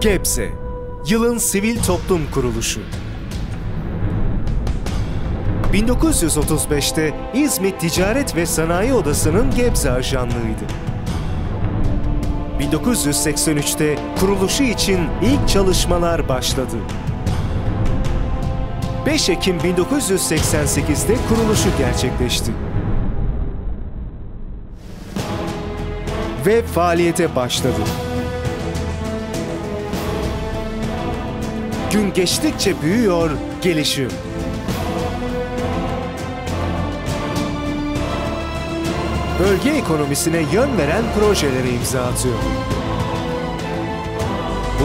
Gebze, yılın sivil toplum kuruluşu. 1935'te İzmit Ticaret ve Sanayi Odası'nın Gebze ajanlığıydı. 1983'te kuruluşu için ilk çalışmalar başladı. 5 Ekim 1988'de kuruluşu gerçekleşti. Ve faaliyete başladı. Gün geçtikçe büyüyor, gelişiyor. Bölge ekonomisine yön veren projelere imza atıyor.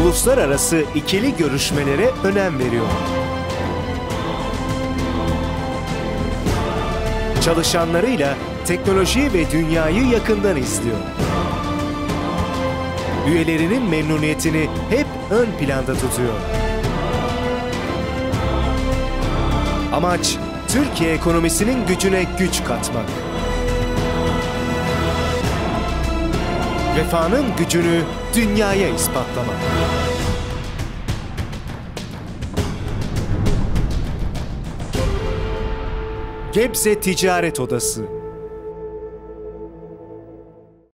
Uluslararası ikili görüşmelere önem veriyor. Çalışanlarıyla teknolojiyi ve dünyayı yakından izliyor. Üyelerinin memnuniyetini hep ön planda tutuyor. Amaç Türkiye ekonomisinin gücüne güç katmak. Vefanın gücünü dünyaya ispatlamak. Gebze Ticaret Odası